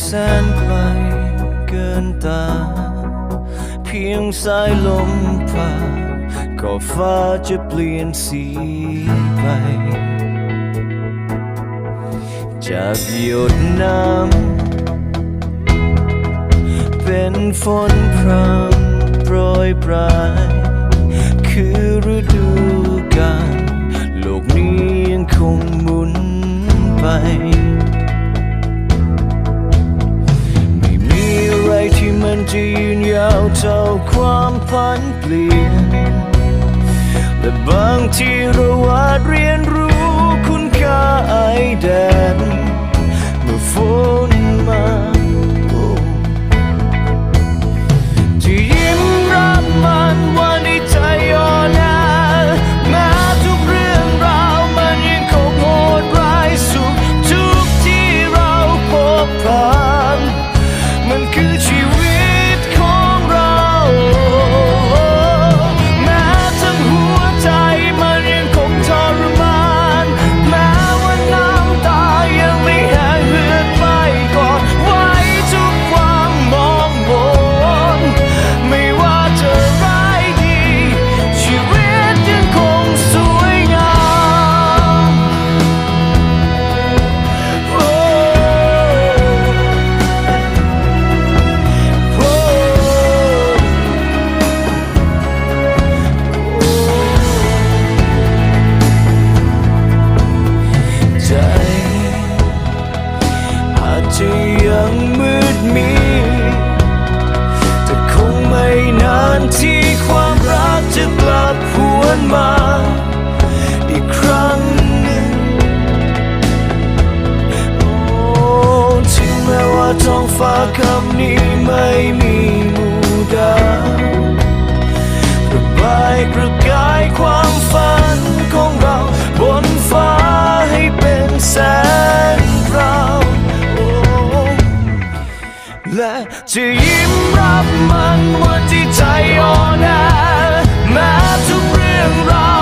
แสนไกลเกินตา เพียงสายลมผ่านก็ฟ้าจะเปลี่ยนสีไป จากหยดน้ำเป็นฝนพรำโปรยปลาย คือฤดูกาลโลกนี้ยังคงหมุนไป เท่าความผันเปลี่ยน และบางทีเราอาจเรียนรู้คุณค่าไอแดน ที่ความรักจะกลับหวนมาอีกครั้งหนึ่งโอ้ถึงแม้ว่าท้องฟ้าคำนี้ไม่มีหมู่ดาวระบายประกายความฝันของเราบนฟ้าให้เป็นแสง และจะยิ้มรับมันวันที่ใจอ่อนแอแม้ทุกเรื่องราว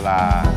啦。